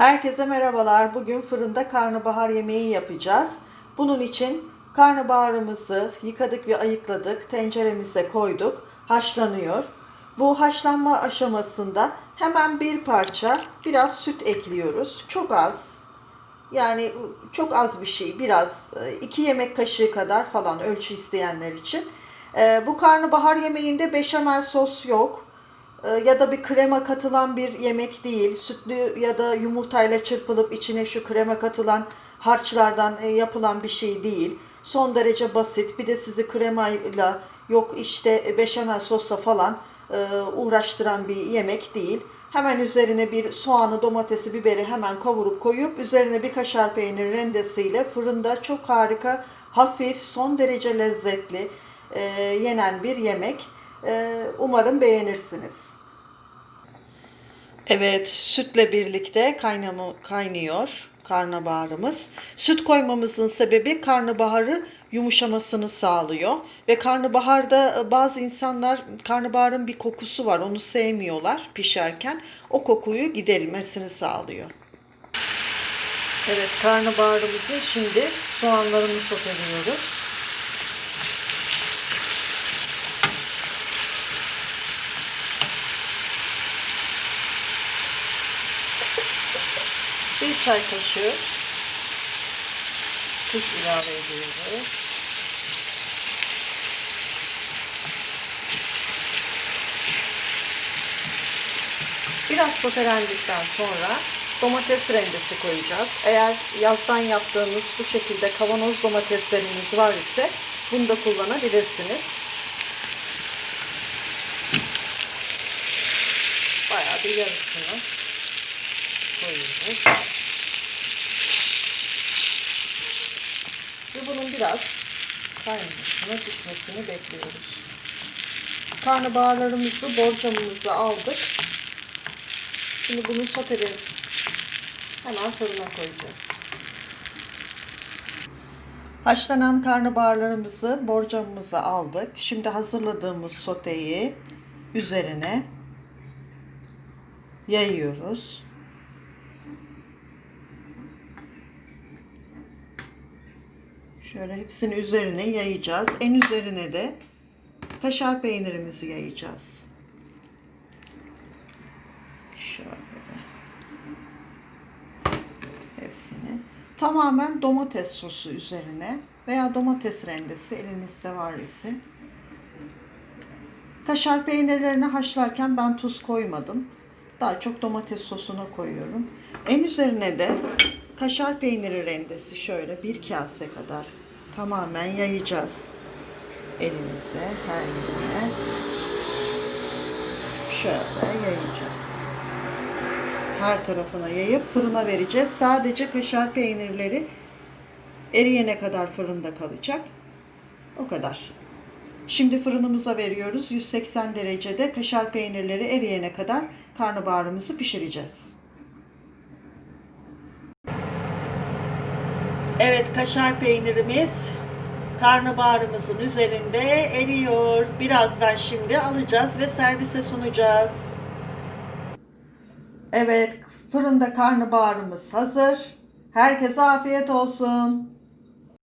Herkese merhabalar. Bugün fırında karnabahar yemeği yapacağız. Bunun için karnabaharımızı yıkadık ve ayıkladık. Tenceremize koyduk. Haşlanıyor. Bu haşlanma aşamasında hemen bir parça biraz süt ekliyoruz. Çok az. Yani çok az bir şey. Biraz e, iki yemek kaşığı kadar falan ölçü isteyenler için. E, Bu karnabahar yemeğinde beşamel sos yok. E, ya da bir krema katılan bir yemek değil. Sütlü ya da yumurtayla çırpılıp içine şu krema katılan harçlardan e, yapılan bir şey değil. Son derece basit. Bir de sizi kremayla yok işte beşamel sosla falan e, uğraştıran bir yemek değil. Hemen üzerine bir soğanı, domatesi, biberi hemen kavurup koyup üzerine bir kaşar peynir rendesiyle fırında çok harika, hafif, son derece lezzetli e, yenen bir yemek. E, umarım beğenirsiniz. Evet, sütle birlikte kaynamı, kaynıyor karnabaharımız. Süt koymamızın sebebi karnabaharı yumuşamasını sağlıyor. Ve karnabaharda e, bazı insanlar karnabaharın bir kokusu var. Onu sevmiyorlar pişerken. O kokuyu giderilmesini sağlıyor. Evet, karnabaharımızı şimdi soğanlarını soteliyoruz. Çay kaşığı tuz ilave ediyoruz. Biraz sotelendikten sonra domates rendesi koyacağız. Eğer yazdan yaptığınız bu şekilde kavanoz domatesleriniz var ise bunu da kullanabilirsiniz. Bayağı bir yarısını koyuyoruz. Bunun biraz kaynamasını, pişmesini bekliyoruz. Karnabaharlarımızı, borcamımızı aldık. Şimdi bunu soteleyelim. Hemen fırına koyacağız. Haşlanan karnabaharlarımızı, borcamımızı aldık. Şimdi hazırladığımız soteyi üzerine yayıyoruz. Şöyle hepsini üzerine yayacağız. En üzerine de kaşar peynirimizi yayacağız. Şöyle. Hepsini. Tamamen domates sosu üzerine veya domates rendesi elinizde var ise. Kaşar peynirlerini haşlarken ben tuz koymadım. Daha çok domates sosuna koyuyorum. En üzerine de kaşar peyniri rendesi şöyle bir kase kadar tamamen yayacağız. Elimizde her yerine şöyle yayacağız. Her tarafına yayıp fırına vereceğiz. Sadece kaşar peynirleri eriyene kadar fırında kalacak. O kadar. Şimdi fırınımıza veriyoruz. 180 derecede kaşar peynirleri eriyene kadar karnabaharımızı pişireceğiz. Evet kaşar peynirimiz karnabaharımızın üzerinde eriyor. Birazdan şimdi alacağız ve servise sunacağız. Evet fırında karnabaharımız hazır. Herkese afiyet olsun.